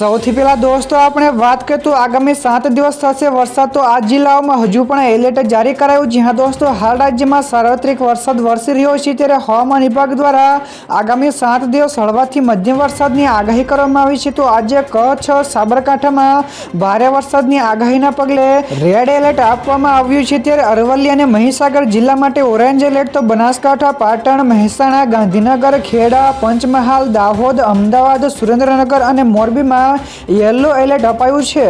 સૌથી પહેલા દોસ્તો, આપણે વાત કરીએ તો આગામી સાત દિવસ થશે વરસાદ. તો આ જિલ્લાઓમાં હજુ પણ એલર્ટ જારી કરાયું જ્યાં દોસ્તો, હાલ રાજ્યમાં સાર્વત્રિક વરસાદ વરસી રહ્યો છે, ત્યારે હવામાન વિભાગ દ્વારા આગામી સાત દિવસ હળવાથી મધ્યમ વરસાદની આગાહી કરવામાં આવી છે. તો આજે કચ્છ સાબરકાંઠામાં ભારે વરસાદની આગાહીના પગલે રેડ એલર્ટ આપવામાં આવ્યું છે. ત્યારે અરવલ્લી અને મહીસાગર જિલ્લા માટે ઓરેન્જ એલર્ટ તો બનાસકાંઠા, પાટણ, મહેસાણા, ગાંધીનગર, ખેડા, પંચમહાલ, દાહોદ, અમદાવાદ, સુરેન્દ્રનગર અને મોરબીમાં યલો એલર્ટ અપાયું છે.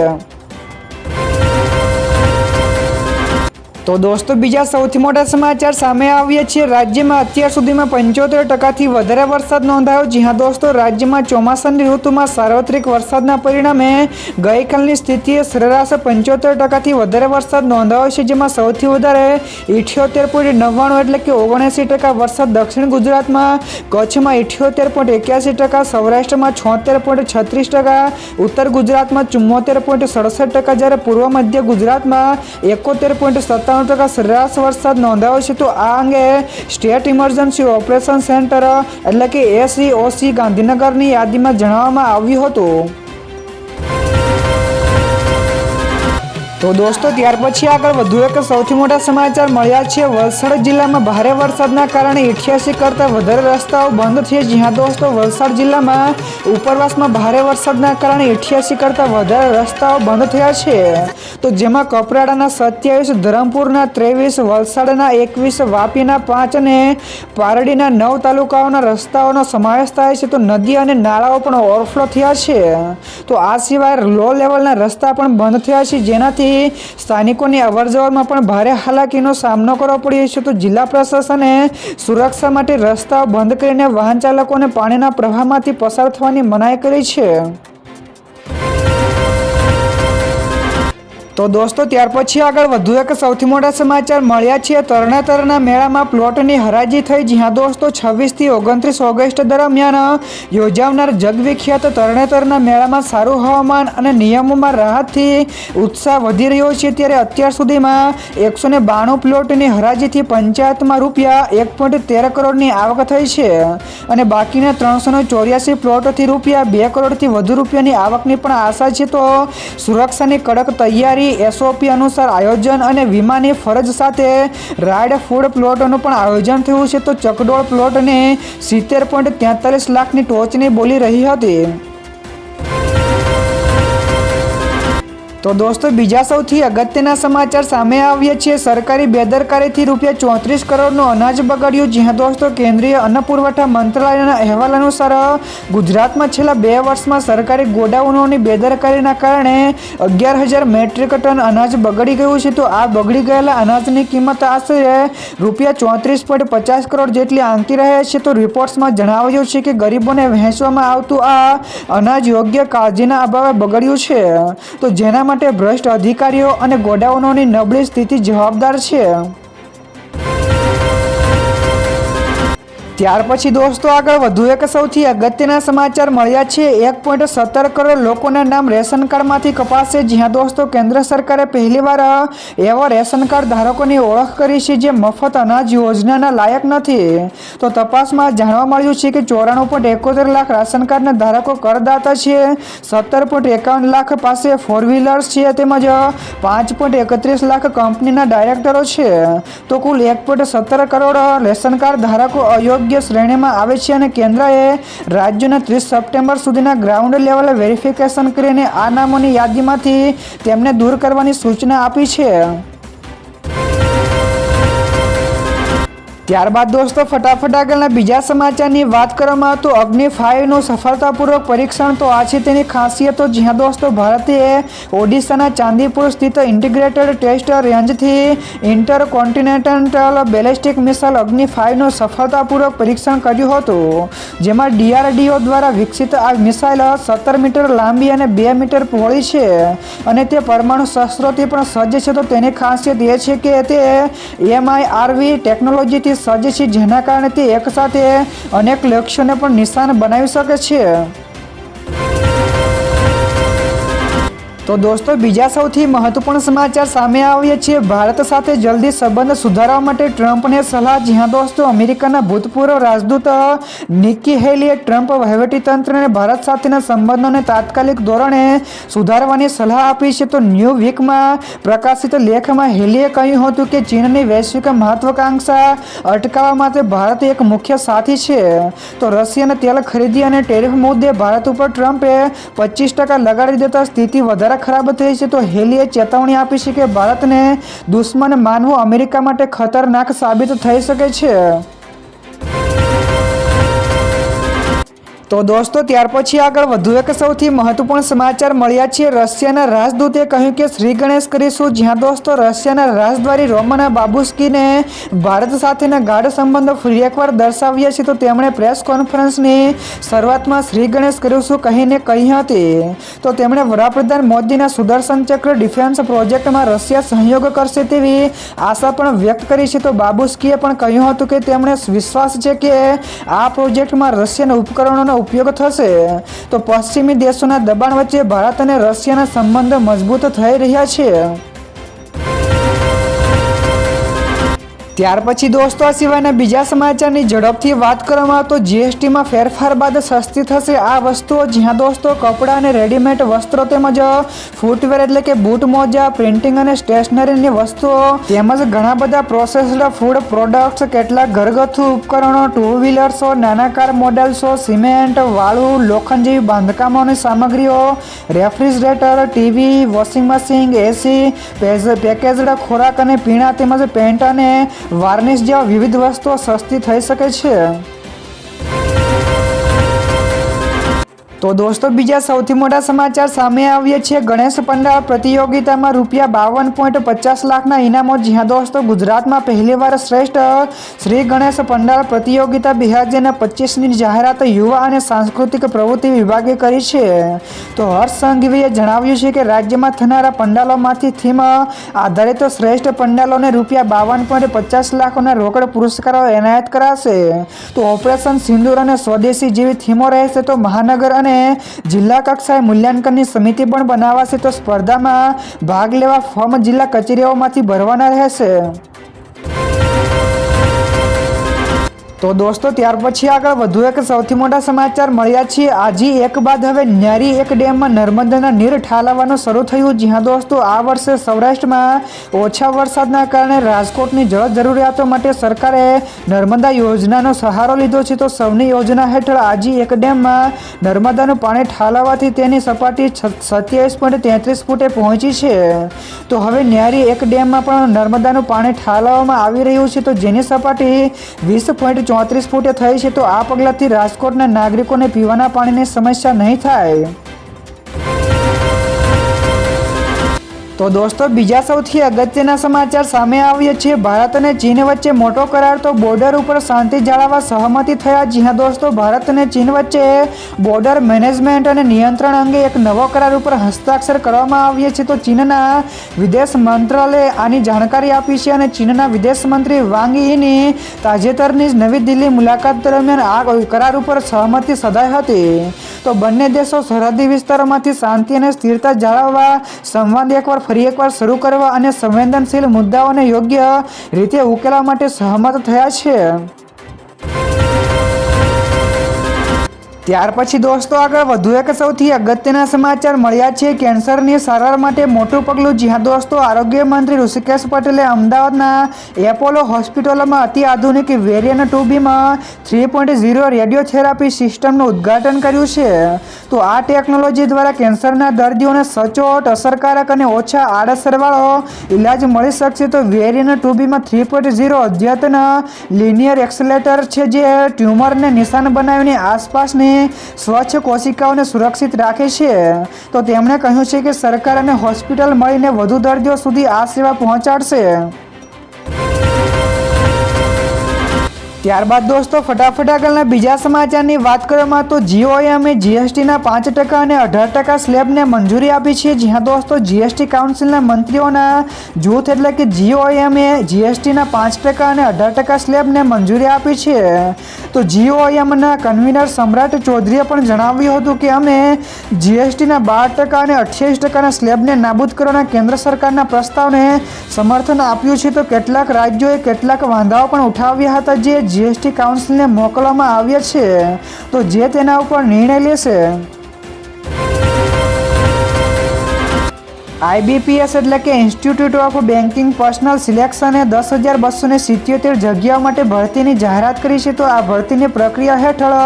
તો દોસ્તો, બીજા સૌથી મોટા સમાચાર સામે આવ્યા છે. રાજ્યમાં અત્યાર સુધીમાં પંચોતેર ટકાથી વધારે વરસાદ નોંધાયો. જ્યાં દોસ્તો, રાજ્યમાં ચોમાસાની ઋતુમાં સાર્વત્રિક વરસાદના પરિણામે ગઈકાલની સ્થિતિએ સરેરાશ પંચોતેર ટકાથી વધારે વરસાદ નોંધાયો છે, જેમાં સૌથી વધારે ઇઠ્યોતેર પોઈન્ટ નવ્વાણું એટલે કે ઓગણએંસી ટકા વરસાદ દક્ષિણ ગુજરાતમાં, કચ્છમાં ઇઠ્યોતેર પોઈન્ટ એક્યાસી ટકા, સૌરાષ્ટ્રમાં છોતેર પોઈન્ટ છત્રીસ ટકા, ઉત્તર ગુજરાતમાં ચુમ્મોતેર પોઈન્ટ સડસઠ ટકા, જ્યારે પૂર્વ મધ્ય ગુજરાતમાં એકોતેર પોઈન્ટ સત્તાણું ટકા સરેરાશ વરસાદ નોંધાયો છે, તો આ અંગે સ્ટેટ ઇમરજન્સી ઓપરેશન સેન્ટર એટલે કે એસઈઓસી ગાંધીનગરની યાદીમાં જણાવવામાં આવ્યું હતું. તો દોસ્તો, ત્યાર પછી આગળ વધુ એક સૌથી મોટા સમાચાર મળ્યા છે. વલસાડ જિલ્લામાં ભારે વરસાદના કારણે ઇઠ્યાસી કરતાં વધારે રસ્તાઓ બંધ છે. જ્યાં દોસ્તો, વલસાડ જિલ્લામાં ઉપરવાસમાં ભારે વરસાદના કારણે ઇઠ્યાસી કરતાં વધારે રસ્તાઓ બંધ થયા છે. તો જેમાં કપરાડાના સત્યાવીસ, ધરમપુરના ત્રેવીસ, વલસાડના એકવીસ, વાપીના પાંચ અને પારડીના નવ તાલુકાઓના રસ્તાઓનો સમાવેશ થાય છે. તો નદી અને નાળાઓ પણ ઓવરફ્લો થયા છે. તો આ સિવાય લો લેવલના રસ્તા પણ બંધ થયા છે. જેનાથી સ્થાનિકોની અવરજવરમાં પણ ભારે હાલાકીનો સામનો કરવો પડ્યો છે. તો જિલ્લા પ્રશાસને સુરક્ષા માટે રસ્તાઓ બંધ કરીને વાહન ચાલકોને પાણીના પ્રવાહમાંથી પસાર થવાની મનાઈ કરી છે. તો દોસ્તો, ત્યાર પછી આગળ વધુ એક સૌથી મોટા સમાચાર મળ્યા છે. તરણેતરના મેળામાં પ્લોટની હરાજી થઈ, જ્યાં દોસ્તો છવ્વીસથી ઓગણત્રીસ ઓગસ્ટ દરમિયાન યોજાનાર જગવિખ્યાત તરણેતરના મેળામાં સારું હવામાન અને નિયમોમાં રાહતથી ઉત્સાહ વધી રહ્યો છે. ત્યારે અત્યાર સુધીમાં એકસો ને બાણું પ્લોટની હરાજીથી પંચાયતમાં રૂપિયા એક પોઈન્ટ તેર કરોડની આવક થઈ છે અને બાકીના ત્રણસો ને ચોર્યાસી પ્લોટથી રૂપિયા બે કરોડથી વધુ રૂપિયાની આવકની પણ આશા છે. તો સુરક્ષાની કડક તૈયારી એસઓપી અનુસાર આયોજન અને વીમાની ફરજ સાથે રાઇડ ફૂડ પ્લોટોનું પણ આયોજન થયું છે. તો ચકડોળ પ્લોટને સિત્તેર પોઈન્ટ તેતાલીસ લાખની ટોચની બોલી રહી હતી. તો દોસ્તો, બીજા સૌથી અગત્યના સમાચાર સામે આવ્યા છે સરકારી બેદરકારીથી રૂપિયા ચોત્રીસ કરોડનું અનાજ બગડ્યું, જ્યાં દોસ્તો કેન્દ્રીય અન્ન પુરવઠા મંત્રાલયના અહેવાલ અનુસાર, ગુજરાતમાં છેલ્લા બે વર્ષમાં સરકારી ગોડાઉનોની બેદરકારીના કારણે અગિયાર હજાર મેટ્રિક ટન અનાજ બગડી ગયું છે. તો આ બગડી ગયેલા અનાજની કિંમત આશરે રૂપિયા ચોત્રીસ પોઈન્ટ પચાસ કરોડ જેટલી આંકી રહે છે. તો રિપોર્ટ્સમાં જણાવાયું છે કે ગરીબોને વહેંચવામાં આવતું આ અનાજ યોગ્ય કાળજીના અભાવે બગડ્યું છે. તો જેના માટે ભ્રષ્ટ અધિકારીઓ અને ગોડાઉનોની નબળી સ્થિતિ જવાબદાર છે. ત્યાર પછી દોસ્તો આગળ વધુ એક સૌથી અગત્યના સમાચાર મળ્યા છે. એક પોઈન્ટ સત્તર કરોડ લોકોના નામ રેશન કાર્ડમાંથી કપાશે. જ્યાં દોસ્તો કેન્દ્ર સરકારે પહેલીવાર એવા રેશન કાર્ડ ધારકોની ઓળખ કરી છે જે મફત અનાજ યોજનાના લાયક નથી. તો તપાસમાં જાણવા મળ્યું છે કે ચોરાણું પોઈન્ટ એકોતેર લાખ રાશન કાર્ડના ધારકો કરદાતા છે. સત્તર પોઈન્ટ એકાવન લાખ પાસે ફોર વ્હીલર્સ છે તેમજ પાંચ પોઈન્ટ એકત્રીસ લાખ કંપનીના ડાયરેક્ટરો છે. તો કુલ એક પોઈન્ટ સત્તર કરોડ રેશન કાર્ડ ધારકો અયોગ્ય યોગ્ય શ્રેણીમાં આવે છે અને કેન્દ્રએ રાજ્યોને ત્રીસ સપ્ટેમ્બર સુધીના ગ્રાઉન્ડ લેવલે વેરિફિકેશન કરીને આ નામોની યાદીમાંથી તેમને દૂર કરવાની સૂચના આપી છે. ત્યારબાદ દોસ્તો, ફટાફટ આગળના બીજા સમાચારની વાત કરવામાં તો અગ્નિ ફાઇવનું સફળતાપૂર્વક પરીક્ષણ તો આ છે તેની ખાસિયતો, જ્યાં દોસ્તો ભારતે ઓડિશાના ચાંદીપુર સ્થિત integrated test રેન્જથી inter continental ballistic missile Agni ફાઇવનું સફળતાપૂર્વક પરીક્ષણ કર્યું હતું, જેમાં ડીઆરડીઓ દ્વારા વિકસિત આ મિસાઇલ સત્તર મીટર લાંબી અને બે મીટર પહોળી છે અને તે પરમાણુ શસ્ત્રોથી પણ સજ્જ છે. તો તેની ખાસિયત એ છે કે તે એમઆઈઆરવી ટેકનોલોજીથી સજ્જ છે જેના કારણે તે એકસાથે અનેક લક્ષ્યોને પણ નિશાન બનાવી શકે છે. તો દોસ્તો, બીજા સૌથી મહત્વપૂર્ણ સમાચાર સામે આવ્યા છે ભારત સાથે જલ્દી સંબંધ સુધારવા માટે ટ્રમ્પને સલાહ. જ્યાં દોસ્તો, અમેરિકાના ભૂતપૂર્વ રાજદૂત નિકી હેલીએ ટ્રમ્પ વહીવટીતંત્રને ભારત સાથેના સંબંધોને તાત્કાલિક ધોરણે સુધારવાની સલાહ આપી છે. તો ન્યૂ વીકમાં પ્રકાશિત લેખમાં હેલીએ કહ્યું હતું કે ચીનની વૈશ્વિક મહત્વાકાંક્ષા અટકાવવા માટે ભારત એક મુખ્ય સાથી છે. તો રશિયાને તેલ ખરીદી અને ટેરિફ મુદ્દે ભારત ઉપર ટ્રમ્પે પચીસ ટકા લગાડી દેતા સ્થિતિ વધારે ખરાબ થઈ છે તો હેલીએ ચેતવણી આપી છે કે ભારતને દુશ્મન માનવું અમેરિકા માટે ખતરનાક સાબિત થઈ શકે છે. તો દોસ્તો, ત્યાર પછી આગળ વધુ એક સૌથી મહત્વપૂર્ણ સમાચાર મળ્યા છે. રશિયાના રાજદૂતે કહ્યું કે શ્રી ગણેશ કરીશું, જ્યાં દોસ્તો, રશિયાના રાજદ્વારી રોમના બાબુસ્કીને ભારત સાથેના ગાઢ સંબંધો ફરી એકવાર દર્શાવ્યા છે. તો તેમણે પ્રેસ કોન્ફરન્સની શરૂઆતમાં શ્રી ગણેશ કરીશું કહીને કહી હતી. તો તેમણે વડાપ્રધાન મોદીના સુદર્શન ચક્ર ડિફેન્સ પ્રોજેક્ટમાં રશિયા સહયોગ કરશે તેવી આશા પણ વ્યક્ત કરી છે. તો બાબુસ્કીએ પણ કહ્યું હતું કે તેમણે વિશ્વાસ છે કે આ પ્રોજેક્ટમાં રશિયન ઉપકરણોનો ઉપયોગ થશે. તો પશ્ચિમી દેશોના દબાણ વચ્ચે ભારત અને રશિયાના સંબંધો મજબૂત થઈ રહ્યા છે. ત્યાર પછી દોસ્તો, આ સિવાયના બીજા સમાચારની ઝડપથી વાત કરવામાં તો જીએસટીમાં ફેરફાર બાદ સસ્તી થશે આ વસ્તુઓ. જ્યાં દોસ્તો, કપડાં અને રેડીમેડ વસ્ત્રો તેમજ ફૂટવેર એટલે કે બૂટ, મોજા પ્રિન્ટિંગ અને સ્ટેશનરીની વસ્તુઓ તેમજ ઘણા બધા પ્રોસેસ્ડ ફૂડ પ્રોડક્ટ્સ કેટલાક ઘરગથ્થુ ઉપકરણો ટુ વ્હીલર્સો નાના કાર મોડેલ્સો સિમેન્ટ, વાળું, લોખંડ જેવી બાંધકામોની સામગ્રીઓ, refrigerator, TV washing machine AC packaged ખોરાક અને પીણા તેમજ પેન્ટ અને વાર્નિશ જેવા વિવિધ વસ્તુઓ સસ્તી થઈ શકે છે. તો દોસ્તો, બીજા સૌથી મોટા સમાચાર સામે આવ્યા છે. ગણેશ પંડાળ પ્રતિયોગિતામાં રૂપિયા બાવન પોઈન્ટ પચાસ લાખના ઇનામો જ્યાં દોસ્તો, ગુજરાતમાં પહેલીવાર શ્રેષ્ઠ શ્રી ગણેશ પંડાળ પ્રતિયોગિતા બે હજાર પચીસની જાહેરાત યુવા અને સાંસ્કૃતિક પ્રવૃત્તિ વિભાગે કરી છે. તો હર્ષ સંઘવીએ જણાવ્યું છે કે રાજ્યમાં થનારા પંડાલોમાંથી થીમ આધારિત શ્રેષ્ઠ પંડાલોને રૂપિયા બાવન પોઈન્ટ પચાસ લાખના રોકડ પુરસ્કારો એનાયત કરાશે. તો ઓપરેશન સિંદૂર અને સ્વદેશી જેવી થીમો રહેશે તો મહાનગર અને જિલ્લા કક્ષાએ મૂલ્યાંકનની સમિતિ પણ બનાવાશે તો સ્પર્ધામાં ભાગ લેવા ફોર્મ જિલ્લા કચેરીઓમાંથી ભરવાના રહેશે. તો દોસ્તો, ત્યાર પછી આગળ વધુ એક સૌથી મોટા સમાચાર મળ્યા છે. આજે એક બાદ હવે ન્યારી એક ડેમમાં નર્મદાના નીર ઠાલવવાનું શરૂ થયું. જ્યાં દોસ્તો, આ વર્ષે સૌરાષ્ટ્રમાં ઓછા વરસાદના કારણે રાજકોટની જળ જરૂરિયાતો માટે સરકારે નર્મદા યોજનાનો સહારો લીધો છે. તો સૌની યોજના હેઠળ આજે એક ડેમમાં નર્મદાનું પાણી ઠાલવવાથી તેની સપાટી સત્યાવીસ પોઈન્ટ તેત્રીસ ફૂટે પહોંચી છે. તો હવે ન્યારી એક ડેમમાં પણ નર્મદાનું પાણી ઠાલવવામાં આવી રહ્યું છે. તો જેની સપાટી વીસ પોઈન્ટ ચોત્રીસ ફૂટે થઈ છે તો આ પગલાંથી રાજકોટના નાગરિકોને પીવાના પાણીની સમસ્યા નહીં થાય. તો દોસ્તો, બીજા સૌથી અગત્યના સમાચાર સામે આવ્યા છે. ભારત અને ચીન વચ્ચે મોટો કરાર તો બોર્ડર ઉપર શાંતિ જાળવવા સહમતિ થયા જી. હા, દોસ્તો, ભારત અને ચીન વચ્ચે બોર્ડર મેનેજમેન્ટ અને નિયંત્રણ અંગે એક નવો કરાર ઉપર હસ્તાક્ષર કરવામાં આવ્યા છે. તો ચીનના વિદેશ મંત્રાલયે આની જાણકારી આપી છે અને ચીનના વિદેશ મંત્રી વાંગ યીની તાજેતરની નવી દિલ્હી મુલાકાત દરમિયાન આ કરાર ઉપર સહમતિ સધાઈ હતી. તો બંને દેશો સરહદી વિસ્તારોમાંથી શાંતિ અને સ્થિરતા જાળવવા સંવાદ એકવાર ફરી એકવાર શરૂ કરવા અને સંવેદનશીલ મુદ્દાઓને યોગ્ય રીતે ઉકેલવા માટે સહમત થયા છે. ત્યાર પછી દોસ્તો આગળ વધુ એક સૌથી અગત્યના સમાચાર મળ્યા છે. કેન્સરની સારવાર માટે મોટું પગલું જ્યાં દોસ્તો આરોગ્ય મંત્રી ઋષિકેશ પટેલે અમદાવાદના એપોલો હોસ્પિટલમાં અતિ આધુનિક વેરિયન ટુ બીમાં થ્રી પોઈન્ટ ઝીરો રેડિયોથેરાપી સિસ્ટમનું ઉદ્ઘાટન કર્યું છે. તો આ ટેકનોલોજી દ્વારા કેન્સરના દર્દીઓને સચોટ, અસરકારક અને ઓછા આડઅસરવાળો ઇલાજ મળી શકશે. તો વેરિયન ટુ બીમાં થ્રી પોઈન્ટ ઝીરો અદ્યતન લિનિયર એક્સલેટર છે જે ટ્યુમરને નિશાન બનાવીને આસપાસની સ્વચ્છ કોશિકાઓને સુરક્ષિત રાખે છે. તો તેમણે કહ્યું છે કે સરકાર અને હોસ્પિટલ મળીને વધુ દર્દીઓ સુધી આ સેવા પહોંચાડશે. ત્યારબાદ દોસ્તો, ફટાફટ આગળના બીજા સમાચારની વાત કરવામાં તો જીઓએમએ જીએસટીના પાંચ ટકા અને અઢાર ટકા સ્લેબને મંજૂરી આપી છે. જ્યાં દોસ્તો, જીએસટી કાઉન્સિલના મંત્રીઓના જૂથ એટલે કે જીઓએમએ જીએસટીના પાંચ ટકા અને અઢાર ટકા સ્લેબને મંજૂરી આપી છે. તો જીઓએમના કન્વીનર સમ્રાટ ચૌધરીએ પણ જણાવ્યું હતું કે અમે જીએસટીના બાર ટકા અને અઠ્યાવીસ ટકાના સ્લેબને નાબૂદ કરવાના કેન્દ્ર સરકારના પ્રસ્તાવને સમર્થન આપ્યું છે. તો કેટલાક રાજ્યોએ કેટલાક વાંધાઓ પણ ઉઠાવ્યા હતા જે જીએસટી કાઉન્સિલને મોકલવામાં આવ્યા છે, તો જે તેના ઉપર નિર્ણય લેશે? આઈબીપીએસ એટલે કે ઇન્સ્ટિટ્યૂટ ઓફ બેન્કિંગ પર્સનલ સિલેક્શને દસ હજાર બસો ને સિત્યોતેર જગ્યાઓ માટે ભરતીની જાહેરાત કરી છે, તો આ ભરતીની પ્રક્રિયા હેઠળ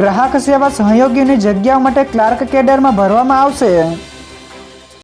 ગ્રાહક સેવા સહયોગીની જગ્યાઓ માટે ક્લાર્ક કેડરમાં ભરવામાં આવશે.